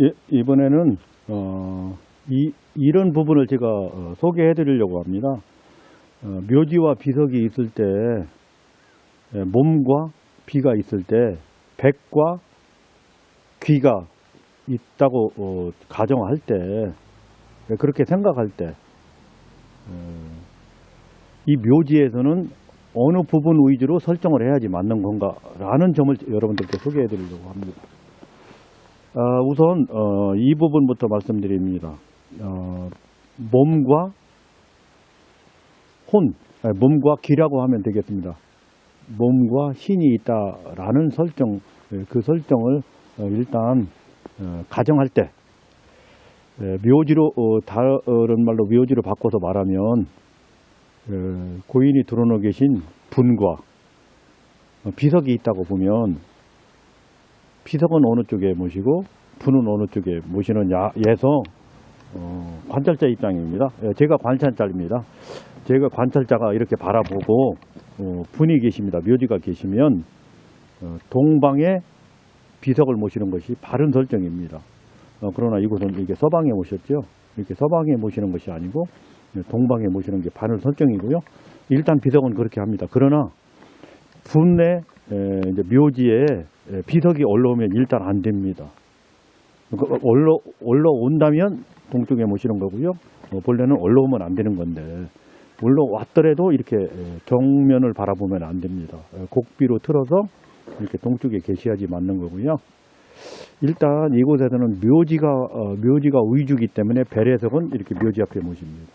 예, 이번에는 어, 이, 이런 부분을 제가 어, 소개해 드리려고 합니다. 어, 묘지와 비석이 있을 때 예, 몸과 비가 있을 때 백과 귀가 있다고 어, 가정할 때 예, 그렇게 생각할 때 어, 이 묘지에서는 어느 부분 위주로 설정을 해야지 맞는 건가라는 점을 여러분들께 소개해 드리려고 합니다. 아, 우선 어, 이 부분부터 말씀드립니다. 어, 몸과 혼, 아니, 몸과 기라고 하면 되겠습니다. 몸과 신이 있다라는 설정, 예, 그 설정을 어, 일단 어, 가정할 때 예, 묘지로 어, 다른 말로 묘지로 바꿔서 말하면 어, 고인이 드러누워 계신 분과 어, 비석이 있다고 보면 비석은 어느 쪽에 모시고 분은 어느 쪽에 모시느냐 에서 어, 관찰자 입장입니다. 예, 제가 관찰자입니다. 제가 관찰자가 이렇게 바라보고 어, 분이 계십니다. 묘지가 계시면 어, 동방에 비석을 모시는 것이 바른 설정입니다. 어, 그러나 이곳은 이게 서방에 모셨죠. 이렇게 서방에 모시는 것이 아니고 예, 동방에 모시는 게 바른 설정이고요. 일단 비석은 그렇게 합니다. 그러나 분내 묘지에 에, 비석이 올라오면 일단 안 됩니다. 그 올라 올라온다면 동쪽에 모시는 거고요. 어, 본래는 올라오면 안 되는 건데 올라왔더라도 이렇게 에, 정면을 바라보면 안 됩니다. 에, 곡비로 틀어서 이렇게 동쪽에 계셔야지 맞는 거고요. 일단 이곳에서는 묘지가 어, 묘지가 위주기 때문에 배례석은 이렇게 묘지 앞에 모십니다.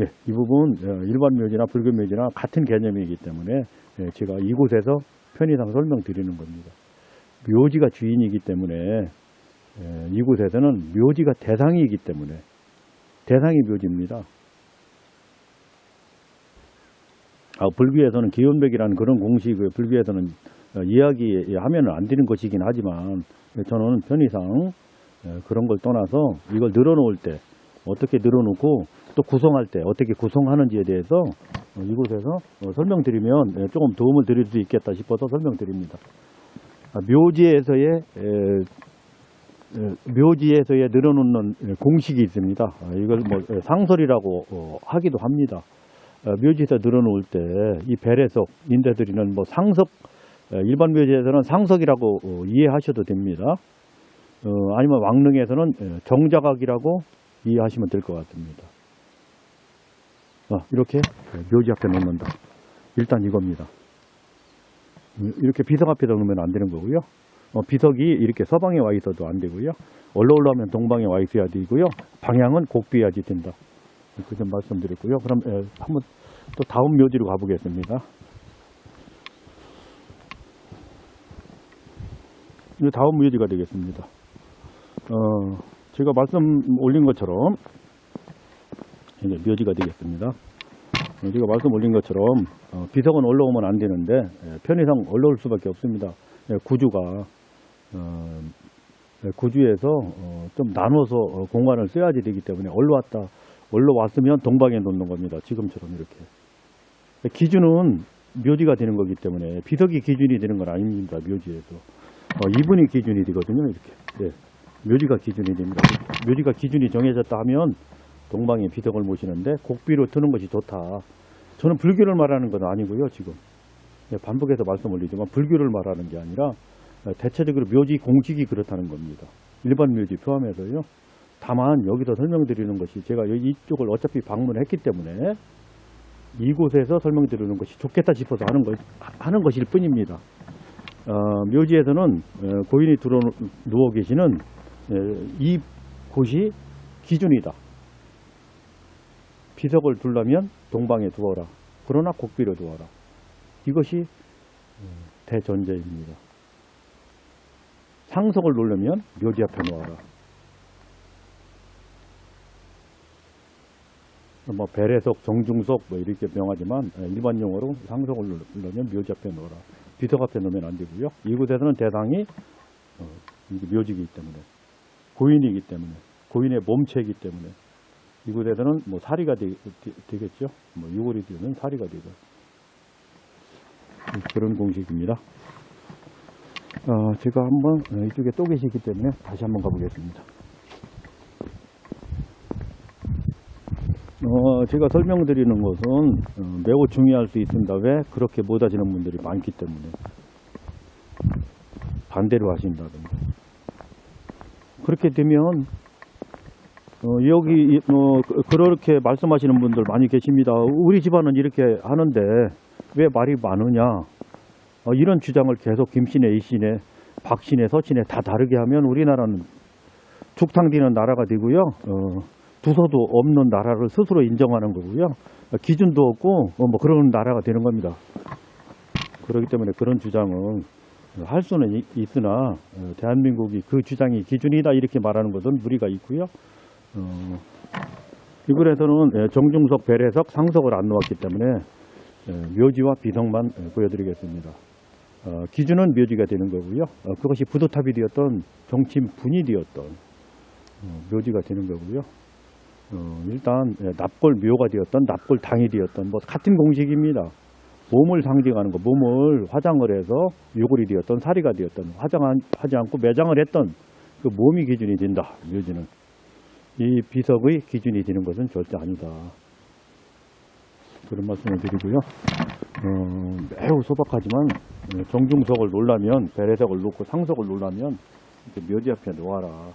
네, 이 부분 어, 일반 묘지나 불교 묘지나 같은 개념이기 때문에 예, 제가 이곳에서 편의상 설명드리는 겁니다. 묘지가 주인이기 때문에 예, 이곳에서는 묘지가 대상이기 때문에 대상이 묘지입니다. 아, 불교에서는 기원백이라는 그런 공식을 불교에서는 어, 이야기하면 안 되는 것이긴 하지만 저는 편의상 예, 그런 걸 떠나서 이걸 늘어놓을 때 어떻게 늘어놓고 또 구성할 때 어떻게 구성하는지에 대해서 어, 이곳에서 어, 설명드리면 예, 조금 도움을 드릴 수 있겠다 싶어서 설명드립니다. 아, 묘지에서의 묘지에서의 늘어놓는 에, 공식이 있습니다. 아, 이걸 뭐 에, 상설이라고 어, 하기도 합니다. 어, 묘지에서 늘어놓을 때 이 배례석 인대들이는 뭐 상석 에, 일반 묘지에서는 상석이라고 어, 이해하셔도 됩니다. 어, 아니면 왕릉에서는 에, 정자각이라고 이해하시면 될 것 같습니다. 아, 이렇게 묘지 앞에 놓는다. 일단 이겁니다. 이렇게 비석 앞에다 놓으면 안 되는 거고요. 어, 비석이 이렇게 서방에 와 있어도 안 되고요. 올라 올라오면 동방에 와 있어야 되고요. 방향은 곡비해야지 된다. 그점 말씀드렸고요. 그럼 에, 한번 또 다음 묘지로 가보겠습니다. 이제 다음 묘지가 되겠습니다. 어, 제가 말씀 올린 것처럼 이제 묘지가 되겠습니다. 어, 제가 말씀 올린 것처럼 어, 비석은 올라오면 안 되는데 예, 편의상 올라올 수밖에 없습니다. 예, 구주가 어, 예, 구주에서 어, 좀 나눠서 어, 공간을 써야지 되기 때문에 올라왔다 올라왔으면 동방에 놓는 겁니다. 지금처럼 이렇게 예, 기준은 묘지가 되는 거기 때문에 비석이 기준이 되는 건 아닙니다. 묘지에서 어, 이분이 기준이 되거든요. 이렇게 예, 묘지가 기준이 됩니다. 묘지가 기준이 정해졌다 하면 동방에 비석을 모시는데 곡비로 트는 것이 좋다. 저는 불교를 말하는 건 아니고요, 지금. 예, 반복해서 말씀 올리지만 불교를 말하는 게 아니라 예, 대체적으로 묘지 공식이 그렇다는 겁니다. 일반 묘지 포함해서요. 다만 여기서 설명드리는 것이 제가 이쪽을 어차피 방문했기 때문에 이곳에서 설명드리는 것이 좋겠다 싶어서 하는 것, 하는 것일 뿐입니다. 어, 묘지에서는 어, 고인이 들어 누워 계시는 에, 이 곳이 기준이다. 비석을 둘라면 동방에 두어라. 그러나 곡비로 두어라. 이것이 음, 대전제입니다. 상석을 놓으려면 묘지 앞에 놓아라. 뭐 배례석, 정중석 뭐 이렇게 명하지만 에, 일반 용어로 상석을 놓으려면 묘지 앞에 놓아라. 비석 앞에 놓으면 안 되고요. 이곳에서는 대상이 어, 묘지이기 때문에 고인이기 때문에 고인의 몸체이기 때문에 이곳에서는 뭐 사리가 되, 겠죠 뭐 유골이 되면 사리가 되고 그런 공식입니다. 어, 제가 한번 어, 이쪽에 또 계시기 때문에 다시 한번 가보겠습니다. 어, 제가 설명드리는 것은 어, 매우 중요할 수 있습니다. 왜? 그렇게 못 하시는 분들이 많기 때문에. 반대로 하신다든가. 그렇게 되면, 어, 여기, 이- 어, 그- 그렇게 말씀하시는 분들 많이 계십니다. 우리 집안은 이렇게 하는데 왜 말이 많으냐? 어, 이런 주장을 계속 김씨네, 이씨네, 박씨네, 서씨네 다 다르게 하면 우리나라는 죽탕디는 나라가 되고요. 어, 두서도 없는 나라를 스스로 인정하는 거고요. 어, 기준도 없고 어, 뭐 그런 나라가 되는 겁니다. 그렇기 때문에 그런 주장은 할 수는 이- 있으나 어, 대한민국이 그 주장이 기준이다 이렇게 말하는 것은 무리가 있고요. 어, 이번에서는 예, 정중석, 배래석, 상석을 안 놓았기 때문에 예, 묘지와 비석만 예, 보여드리겠습니다. 어, 기준은 묘지가 되는 거고요. 어, 그것이 부도탑이 되었던 정침 분이 되었던 어, 묘지가 되는 거고요. 어, 일단 예, 납골 묘가 되었던 납골 당이 되었던 뭐 같은 공식입니다. 몸을 상징하는 거, 몸을 화장을 해서 요골이 되었던 사리가 되었던 화장하지 않고 매장을 했던 그 몸이 기준이 된다. 묘지는 이 비석의 기준이 되는 것은 절대 아니다. 그런 말씀을 드리고요. 어, 매우 소박하지만 어, 정중석을 놀라면 배래석을 놓고 상석을 이렇게 묘지 앞에 놓아라.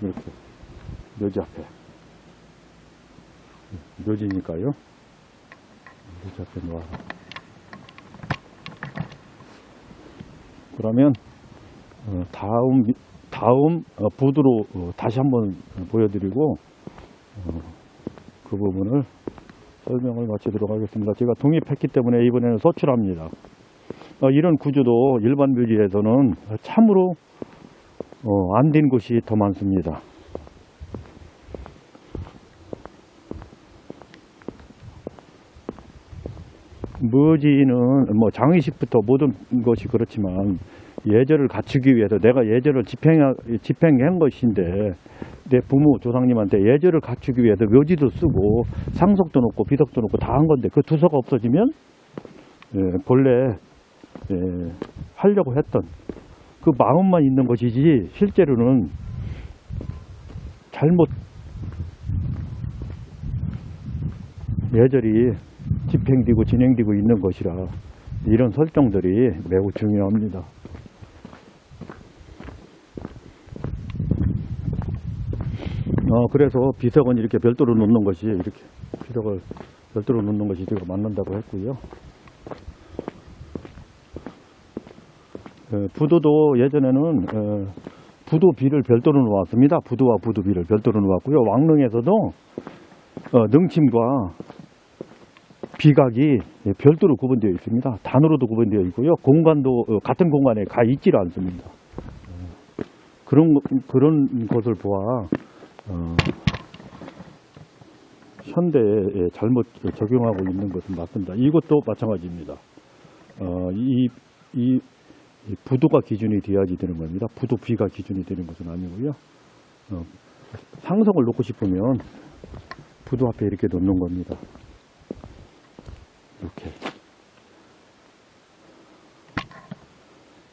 이렇게 묘지 앞에 묘지니까요. 묘지 앞에 놓아라. 그러면 어, 다음 미- 다음 어, 부드로 어, 다시 한번 보여드리고 어, 그 부분을 설명을 마치도록 하겠습니다. 제가 독립했기 때문에 이번에는 소출합니다. 어, 이런 구조도 일반 묘지에서는 참으로 어, 안된 곳이 더 많습니다. 묘지는 뭐 장의식부터 모든 것이 그렇지만 예절을 갖추기 위해서 내가 예절을 집행 집행한 것인데 내 부모 조상님한테 예절을 갖추기 위해서 묘지도 쓰고 상석도 놓고 비석도 놓고 다 한 건데 그 두서가 없어지면 예, 본래 예, 하려고 했던 그 마음만 있는 것이지 실제로는 잘못 예절이 집행되고 진행되고 있는 것이라 이런 설정들이 매우 중요합니다. 어, 그래서 비석은 이렇게 별도로 놓는 것이 이렇게 비석을 별도로 놓는 것이 제가 맞는다고 했고요. 어, 부도도 예전에는 어, 부도비를 별도로 놓았습니다. 부도와 부도비를 별도로 놓았고요. 왕릉에서도 어, 능침과 비각이 별도로 구분되어 있습니다. 단으로도 구분되어 있고요. 공간도 어, 같은 공간에 가 있지를 않습니다. 어, 그런 거- 그런 것을 보아 어, 현대에 잘못 적용하고 있는 것은 맞습니다. 이것도 마찬가지입니다. 어, 이, 이, 이 부도가 기준이 되어야지 되는 겁니다. 부도 비가 기준이 되는 것은 아니고요. 어, 상성을 놓고 싶으면 부도 앞에 이렇게 놓는 겁니다. 이렇게.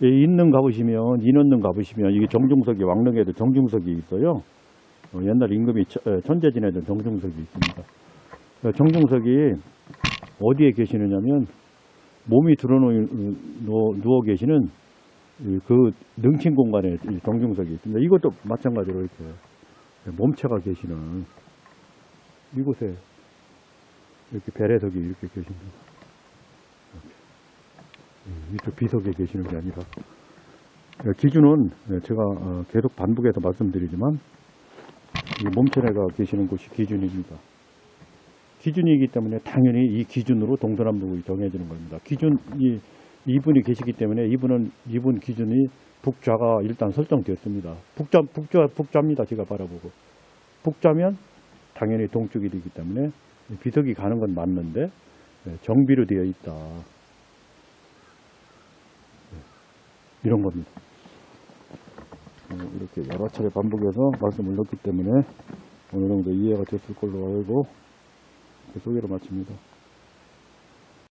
이 있는 가보시면, 인원능 가보시면, 이게 정중석이, 왕릉에도 정중석이 있어요. 어, 옛날 임금이 처- 에, 천재진에도 정중석이 있습니다. 어, 정중석이 어디에 계시느냐면, 몸이 드러누워 누워 계시는 이그 능친 공간에 이 정중석이 있습니다. 이것도 마찬가지로 이렇게 몸체가 계시는 이곳에 이렇게 배래석이 이렇게 계십니다. 이쪽 비석에 계시는 게 아니라 예, 기준은 예, 제가 어, 계속 반복해서 말씀드리지만 이 몸체가 계시는 곳이 기준입니다. 기준이기 때문에 당연히 이 기준으로 동서남북이 정해지는 겁니다. 기준이 이분이 계시기 때문에 이분은 이분 기준이 북좌가 일단 설정되었습니다. 북좌 북좌 북좌입니다. 제가 바라보고 북좌면 당연히 동쪽이 되기 때문에 비석이 가는 건 맞는데 예, 정비로 되어 있다. 예, 이런 겁니다. 어, 이렇게 여러 차례 반복해서 말씀을 넣기 때문에 어느 정도 이해가 됐을 걸로 알고 그 소개를 마칩니다.